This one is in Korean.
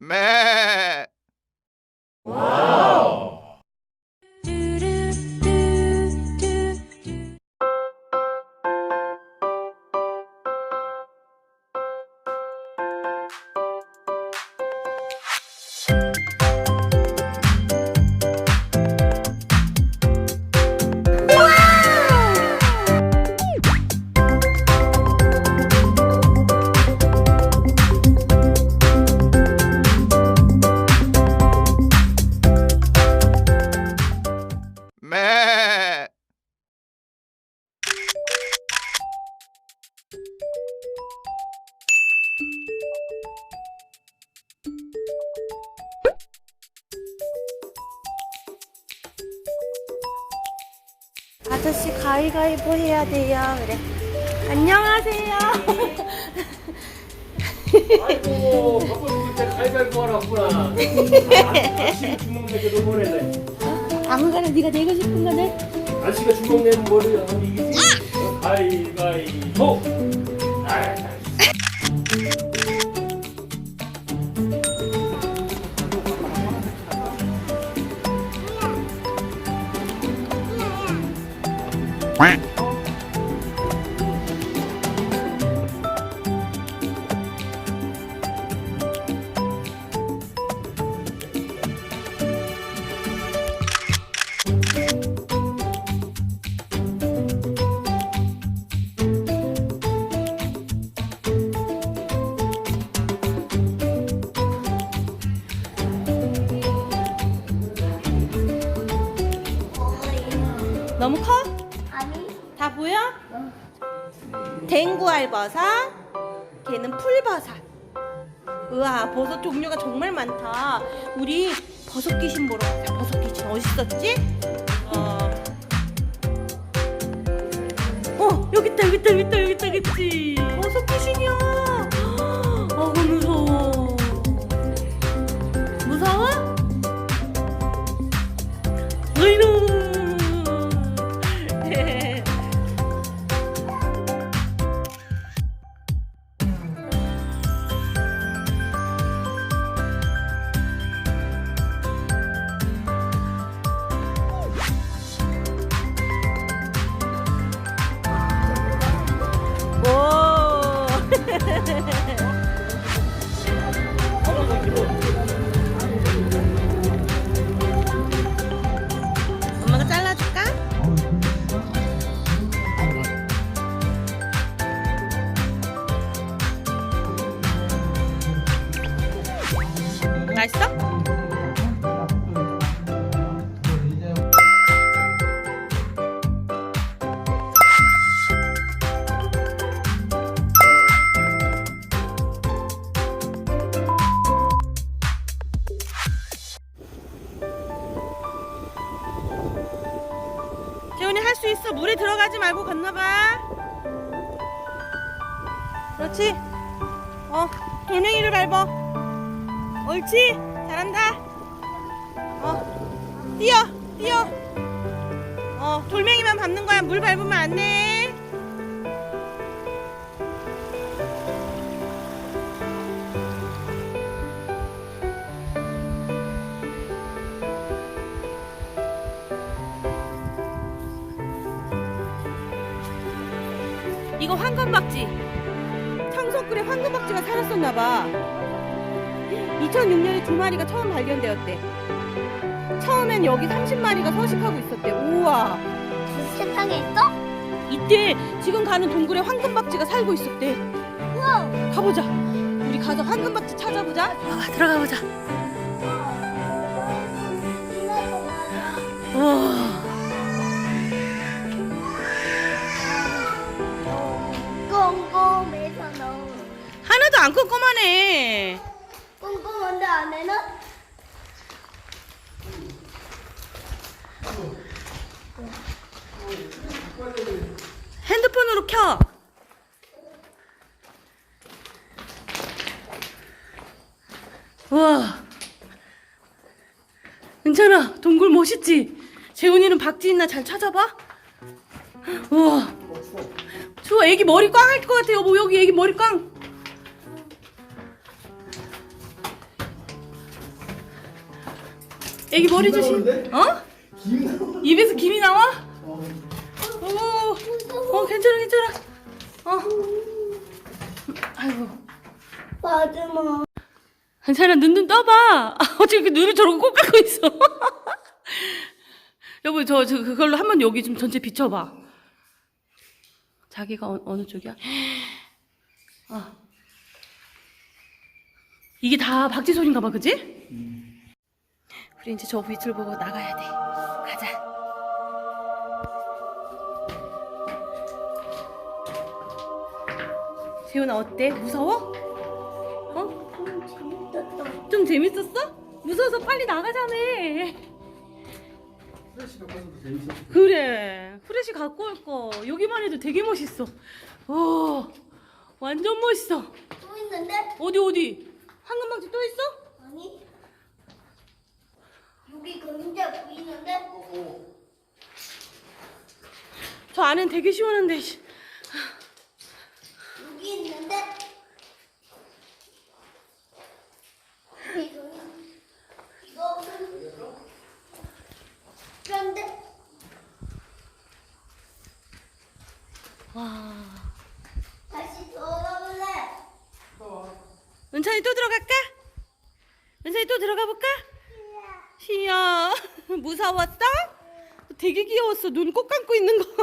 Man. 아저씨 가위가위보 해야 돼요. 그래. 안녕하세요. 아이고, 죽을 때 가위바위보 하러 왔구나. 아저씨가 주먹 내게도 보내네. 아무거나 네가 내고 싶은 거는 아저씨가 주먹 내면 뭐를 하면 이기지? 어, 가위바위보! 아, 너무 커? 아니, 다 보여? 댕구알버섯, 걔는 풀버섯. 우와, 버섯 종류가 정말 많다. 우리 버섯 귀신 보러 가자. 버섯 귀신 어디 있었지? 어, 어 여기 있다, 여기 있다, 여기 있다, 여기 있다, 있지. 버섯 귀신이야. 맛있어? 재훈이 할 수 있어. 물에 들어가지 말고 건너봐. 그렇지. 어, 돌멩이를 밟어. 옳지. 잘한다. 어, 뛰어, 뛰어. 어, 돌멩이만 밟는 거야. 물 밟으면 안 돼. 이거 황금박쥐. 청석굴에 황금박쥐가 살았었나봐. 2006년에 두 마리가 처음 발견되었대. 처음엔 여기 30마리가 서식하고 있었대. 우와. 세상에 있어? 이때 지금 가는 동굴에 황금박쥐가 살고 있었대. 우와. 가보자. 우리 가서 황금박쥐 찾아보자. 아, 들어가 보자. 우와. 꼼꼼해서 너무 하나도 안 꼼꼼하네. 꼼꼼한데 안에는 핸드폰으로 켜. 우와. 괜찮아. 동굴 멋있지? 재훈이는 박쥐 있나 잘 찾아봐. 우와. 추워. 애기 머리 꽝 할 것 같아. 여보, 여기 애기 머리 꽝. 애기 머리 김 조심. 어? 입에서 김이 나와? 어. 오, 어, 괜찮아, 괜찮아. 어. 아이고. 마지막. 괜찮아, 눈좀 떠봐. 아, 어떻게 그 눈을 저러고 꼭 감고 있어. 여보, 저, 저, 그걸로 한 번 여기 좀 전체 비춰봐. 자기가 어, 어느 쪽이야? 아. 이게 다 박쥐 소리인가 봐, 그지? 우리 이제 저 빛을 보고 나가야 돼. 가자. 재훈아, 어때? 무서워? 어? 재밌었다. 좀 재밌었어? 무서워서 빨리 나가자며. 프레시 갖고 와서도 재밌었어. 그래. 프레시 갖고 올 거. 여기만 해도 되게 멋있어. 오, 완전 멋있어. 또 있는데? 어디, 어디? 황금방지 또 있어? 아니. 여기 그림자 보이는데? 저 안엔 되게 시원한데. 씨. 여기 있는데? 이거. 이거. 그런데? 와. 다시 돌아볼래? 은찬이 또 들어갈까? 은찬이 또 들어가 볼까? 시야. 무서웠어? 되게 귀여웠어. 눈 꼭 감고 있는 거.